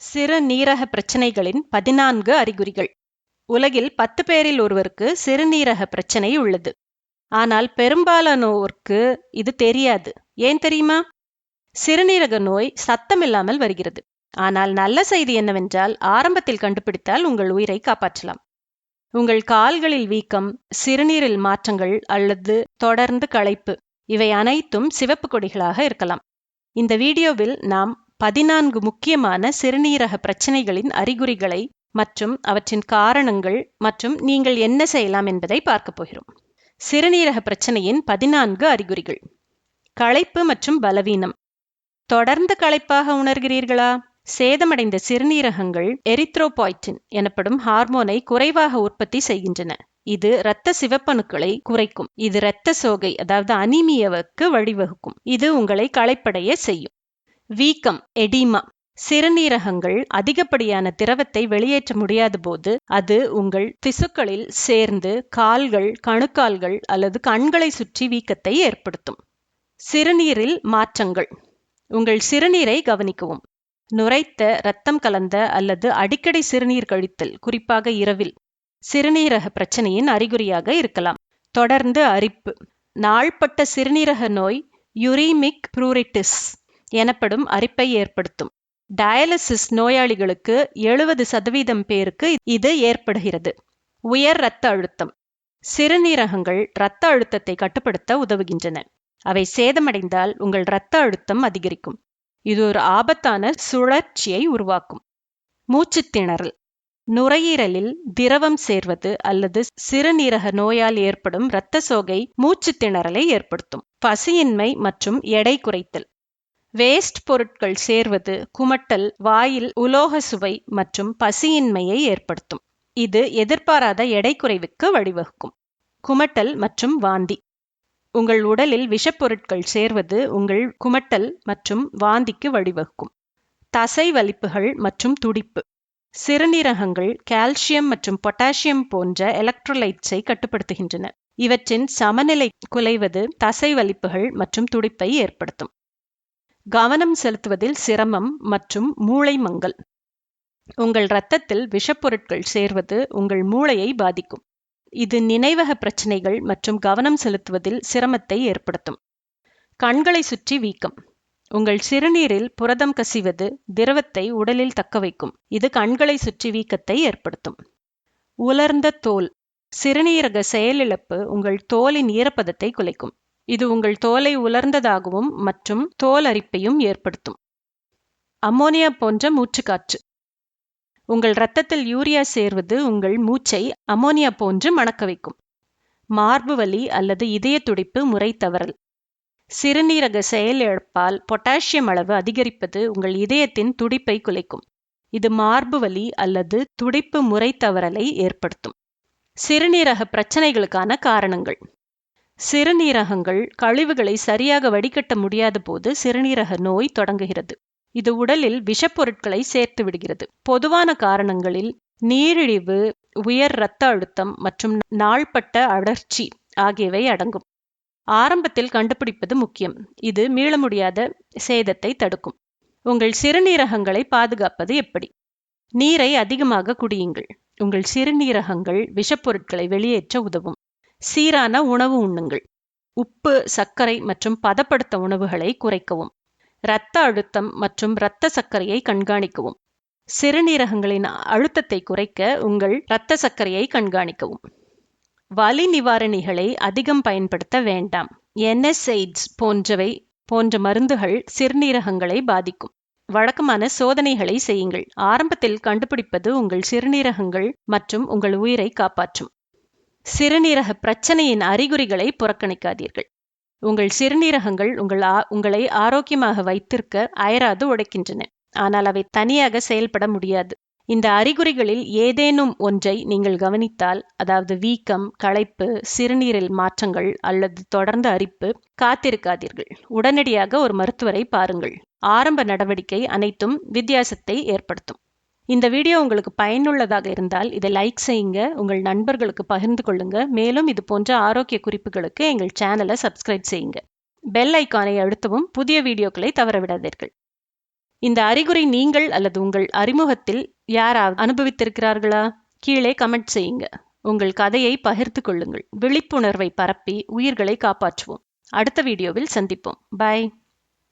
சிறுநீரக பிரச்சனைகளின் பதினான்கு அறிகுறிகள். உலகில் பத்து பேரில் ஒருவருக்கு சிறுநீரக பிரச்சனை உள்ளது. ஆனால் பெரும்பாலானோருக்கு இது தெரியாது. ஏன் தெரியுமா? சிறுநீரக நோய் சத்தமில்லாமல் வருகிறது. ஆனால் நல்ல செய்தி என்னவென்றால் ஆரம்பத்தில் கண்டுபிடித்தால் உங்கள் உயிரை காப்பாற்றலாம். உங்கள் கால்களில் வீக்கம் சிறுநீரில் மாற்றங்கள் அல்லது தொடர்ந்து களைப்பு இவை அனைத்தும் சிவப்பு கொடிகளாக இருக்கலாம். இந்த வீடியோவில் நாம் பதினான்கு முக்கியமான சிறுநீரக பிரச்சனைகளின் அறிகுறிகளை மற்றும் அவற்றின் காரணங்கள் மற்றும் நீங்கள் என்ன செய்யலாம் என்பதை பார்க்கப் போகிறோம். சிறுநீரக பிரச்சனையின் பதினான்கு அறிகுறிகள். களைப்பு மற்றும் பலவீனம். தொடர்ந்து களைப்பாக உணர்கிறீர்களா? சேதமடைந்த சிறுநீரகங்கள் எரித்ரோபாய்டின் எனப்படும் ஹார்மோனை குறைவாக உற்பத்தி செய்கின்றன. இது இரத்த சிவப்பணுக்களை குறைக்கும். இது இரத்த சோகை அதாவது அனிமியவுக்கு வழிவகுக்கும். இது உங்களை களைப்படைய செய்யும். வீக்கம் எடிமா சிறுநீரகங்கள் அதிகப்படியான திரவத்தை வெளியேற்ற முடியாத போது அது உங்கள் திசுக்களில் சேர்ந்து கால்கள் கணுக்கால்கள் அல்லது கண்களை சுற்றி வீக்கத்தை ஏற்படுத்தும். சிறுநீரில் மாற்றங்கள். உங்கள் சிறுநீரை கவனிக்கவும். நுரைத்த இரத்தம் கலந்த அல்லது அடிக்கடி சிறுநீர் கழித்தல் குறிப்பாக இரவில். சிறுநீரக பிரச்சனையின் அறிகுறியாக இருக்கலாம். தொடர்ந்து அரிப்பு. நாள்பட்ட சிறுநீரக நோய் யுரீமிக் ப்ரூரிட்டிஸ். எனப்படும் அரிப்பை ஏற்படுத்தும். டயாலிசிஸ் நோயாளிகளுக்கு எழுபது சதவீதம் பேருக்கு இது ஏற்படுகிறது. உயர் இரத்த அழுத்தம். சிறுநீரகங்கள் இரத்த அழுத்தத்தை கட்டுப்படுத்த உதவுகின்றன. அவை சேதமடைந்தால் உங்கள் இரத்த அழுத்தம் அதிகரிக்கும். இது ஒரு ஆபத்தான சுழற்சியை உருவாக்கும். மூச்சு திணறல். நுரையீரலில் திரவம் சேர்வது அல்லது சிறுநீரக நோயால் ஏற்படும் இரத்த சோகை மூச்சு திணறலை ஏற்படுத்தும். பசியின்மை மற்றும் எடை குறைத்தல். வேஸ்ட் பொருட்கள் சேர்வது குமட்டல் வாயில் உலோக சுவை மற்றும் பசியின்மையை ஏற்படுத்தும். இது எதிர்பாராத எடை குறைவுக்கு வழிவகுக்கும். குமட்டல் மற்றும் வாந்தி. உங்கள் உடலில் விஷப்பொருட்கள் சேர்வது உங்கள் குமட்டல் மற்றும் வாந்திக்கு வழிவகுக்கும். தசை வலிப்புகள் மற்றும் துடிப்பு. சிறுநீரகங்கள் கால்சியம் மற்றும் பொட்டாசியம் போன்ற எலக்ட்ரோலைட்ஸை கட்டுப்படுத்துகின்றன. இவற்றின் சமநிலை குலைவது தசை வலிப்புகள் மற்றும் துடிப்பை ஏற்படுத்தும். கவனம் செலுத்துவதில் சிரமம் மற்றும் மூளை மங்கல் உங்கள் இரத்தத்தில் விஷப்பொருட்கள் சேர்வது உங்கள் மூளையை பாதிக்கும். இது நினைவக பிரச்சனைகள் மற்றும் கவனம் செலுத்துவதில் சிரமத்தை ஏற்படுத்தும். கண்களை சுற்றி வீக்கம். உங்கள் சிறுநீரில் புரதம் கசிவது திரவத்தை உடலில் தக்கவைக்கும் இது கண்களை சுற்றி வீக்கத்தை ஏற்படுத்தும். உலர்ந்த தோல். சிறுநீரக செயலிழப்பு உங்கள் தோலின் ஈரப்பதத்தை குலைக்கும். இது உங்கள் தோலை உலர்ந்ததாகவும் மற்றும் தோல் அரிப்பையும் ஏற்படுத்தும். அம்மோனியா போன்ற மூச்சுக்காற்று. உங்கள் இரத்தத்தில் யூரியா சேர்வது உங்கள் மூச்சை அமோனியா போன்று மணக்க வைக்கும். மார்பு வலி அல்லது இதய துடிப்பு முறை தவறல். சிறுநீரக செயலிழப்பால் பொட்டாசியம் அளவு அதிகரிப்பது உங்கள் இதயத்தின் துடிப்பை குலைக்கும். இது மார்பு வலி அல்லது துடிப்பு முறை தவறலை ஏற்படுத்தும். சிறுநீரக பிரச்சனைகளுக்கான காரணங்கள். சிறுநீரகங்கள் கழிவுகளை சரியாக வடிகட்ட முடியாத போது சிறுநீரக நோய் தொடங்குகிறது. இது உடலில் விஷப்பொருட்களை சேர்த்து விடுகிறது. பொதுவான காரணங்களில் நீரிழிவு உயர் இரத்த அழுத்தம் மற்றும் நாள்பட்ட அழற்சி ஆகியவை அடங்கும். ஆரம்பத்தில் கண்டுபிடிப்பது முக்கியம். இது மீள முடியாத சேதத்தை தடுக்கும். உங்கள் சிறுநீரகங்களை பாதுகாப்பது எப்படி? நீரை அதிகமாக குடியுங்கள். உங்கள் சிறுநீரகங்கள் விஷப்பொருட்களை வெளியேற்ற உதவும். சீரான உணவு உண்ணுங்கள். உப்பு சர்க்கரை மற்றும் பதப்படுத்த உணவுகளை குறைக்கவும். இரத்த அழுத்தம் மற்றும் இரத்த சர்க்கரையை கண்காணிக்கவும். சிறுநீரகங்களின் அழுத்தத்தை குறைக்க உங்கள் இரத்த சர்க்கரையை கண்காணிக்கவும். வலி நிவாரணிகளை அதிகம் பயன்படுத்த வேண்டாம். என்எஸ்ஐட்ஸ் போன்றவை போன்ற மருந்துகள் சிறுநீரகங்களை பாதிக்கும். வழக்கமான சோதனைகளை செய்யுங்கள். ஆரம்பத்தில் கண்டுபிடிப்பது உங்கள் சிறுநீரகங்கள் மற்றும் உங்கள் உயிரை காப்பாற்றும். சிறுநீரக பிரச்சனையின் அறிகுறிகளை புறக்கணிக்காதீர்கள். உங்கள் சிறுநீரகங்கள் உங்கள் உங்களை ஆரோக்கியமாக வைத்திருக்க அயராது உடைக்கின்றன. ஆனால் அவை தனியாக செயல்பட முடியாது. இந்த அறிகுறிகளில் ஏதேனும் ஒன்றை நீங்கள் கவனித்தால் அதாவது வீக்கம் களைப்பு சிறுநீரில் மாற்றங்கள் அல்லது தொடர்ந்து அரிப்பு காத்திருக்காதீர்கள். உடனடியாக ஒரு மருத்துவரை பாருங்கள். ஆரம்ப நடவடிக்கை அனைத்தும் வித்தியாசத்தை ஏற்படுத்தும். இந்த வீடியோ உங்களுக்கு பயனுள்ளதாக இருந்தால் இதை லைக் செய்யுங்க உங்கள் நண்பர்களுக்கு பகிர்ந்து கொள்ளுங்க. மேலும் இது போன்ற ஆரோக்கிய குறிப்புகளுக்கு எங்கள் சேனலை சப்ஸ்கிரைப் செய்யுங்க. பெல் ஐக்கானை அழுத்தவும் புதிய வீடியோக்களை தவறவிடாதீர்கள். இந்த அறிகுறி நீங்கள் அல்லது உங்கள் அறிமுகத்தில் யாராவது அனுபவித்திருக்கிறார்களா? கீழே கமெண்ட் செய்யுங்க. உங்கள் கதையை பகிர்ந்து கொள்ளுங்கள். விழிப்புணர்வை பரப்பி உயிர்களை காப்பாற்றுவோம். அடுத்த வீடியோவில் சந்திப்போம். பாய்